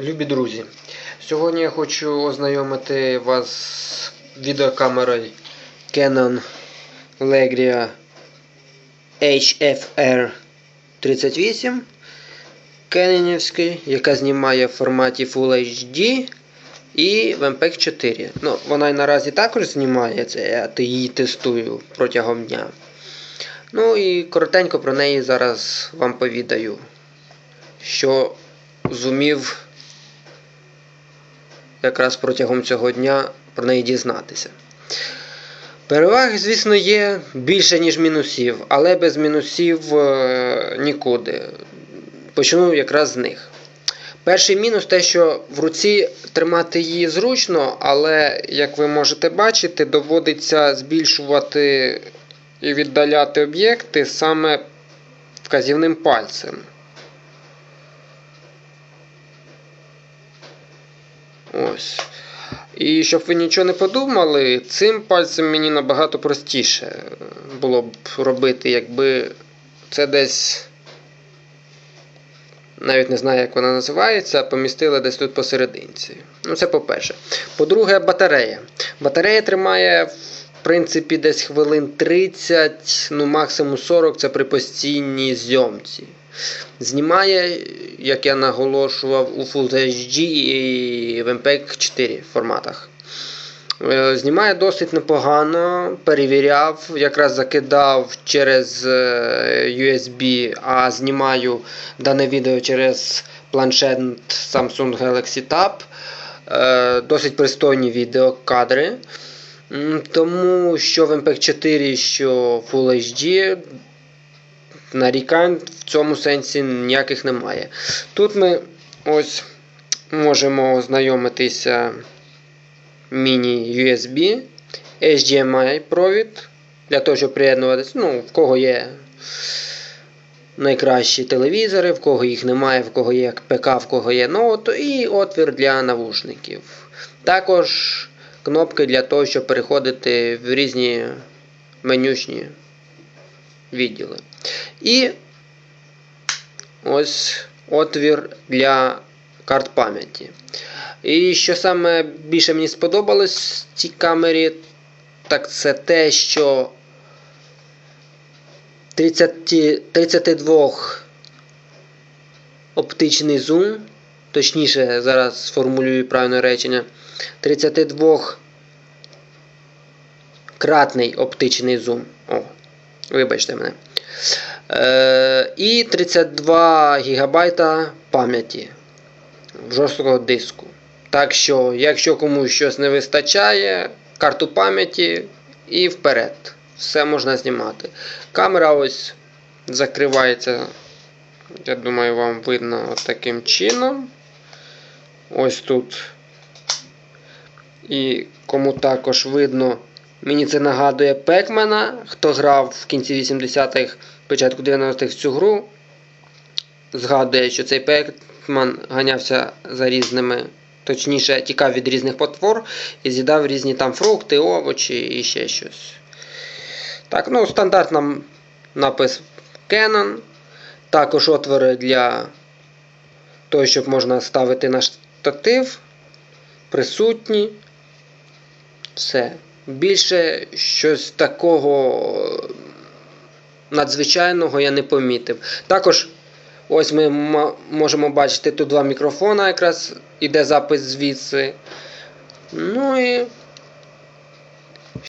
Любі друзі, сьогодні я хочу ознайомити вас з відеокамерою Canon Legria HFR 38 Кенінівський, яка знімає в форматі Full HD і в MPEG 4. Ну, вона і наразі також знімає це, я її тестую протягом дня. Ну і коротенько про неї зараз вам повідаю, що зумів якраз протягом цього дня про неї дізнатися. Переваги, звісно, є більше, ніж мінусів, але без мінусів е, нікуди. Почну якраз з них. Перший мінус те, що в руці тримати її зручно, але, як ви можете бачити, доводиться збільшувати і віддаляти об'єкти саме вказівним пальцем. Ось. І щоб ви нічого не подумали, цим пальцем мені набагато простіше було б робити, якби це десь. Навіть не знаю, як вона називається, помістили десь тут посерединці. Ну, це по-перше. По-друге, батарея. Батарея тримає, в принципі, десь хвилин 30, ну максимум 40 це при постійній зйомці. Знімає, як я наголошував, у Full HD і в MPEG 4 форматах. Е, Знімає досить непогано, перевіряв, якраз закидав через е, USB, а знімаю дане відео через планшет Samsung Galaxy Tab. Е, Досить пристойні відеокадри. Тому що в MPEG 4, що Full HD, нарікань в цьому сенсі ніяких немає. Тут ми ось можемо ознайомитися міні-USB, HDMI провід для того, щоб приєднуватися. Ну, в кого є найкращі телевізори, в кого їх немає, в кого є ПК, в кого є ноут, і отвір для навушників. Також кнопки для того, щоб переходити в різні менючні відділи. І ось отвір для карт пам'яті. І що саме більше мені сподобалось в цій камері, так це те, що 30, 32 оптичний зум, точніше, зараз сформулюю правильне речення, 32 кратний оптичний зум. О, вибачте мене. Е, і 32 ГБ пам'яті жорсткого диску. Так що, якщо комусь щось не вистачає, карту пам'яті і вперед. Все можна знімати. Камера ось закривається, я думаю, вам видно таким чином. Ось тут. І кому також видно, мені це нагадує Пекмена. Хто грав в кінці 80-х, початку 90-х цю гру, згадує, що цей Пекман ганявся за різними, точніше, тікав від різних потвор і з'їдав різні там фрукти, овочі і ще щось. Так, ну, стандартна напис Canon. Також отвори для того, щоб можна ставити на штатив. Присутні. Все. Більше щось такого надзвичайного я не помітив. Також ось ми можемо бачити тут два мікрофона, якраз іде запис звідси. Ну і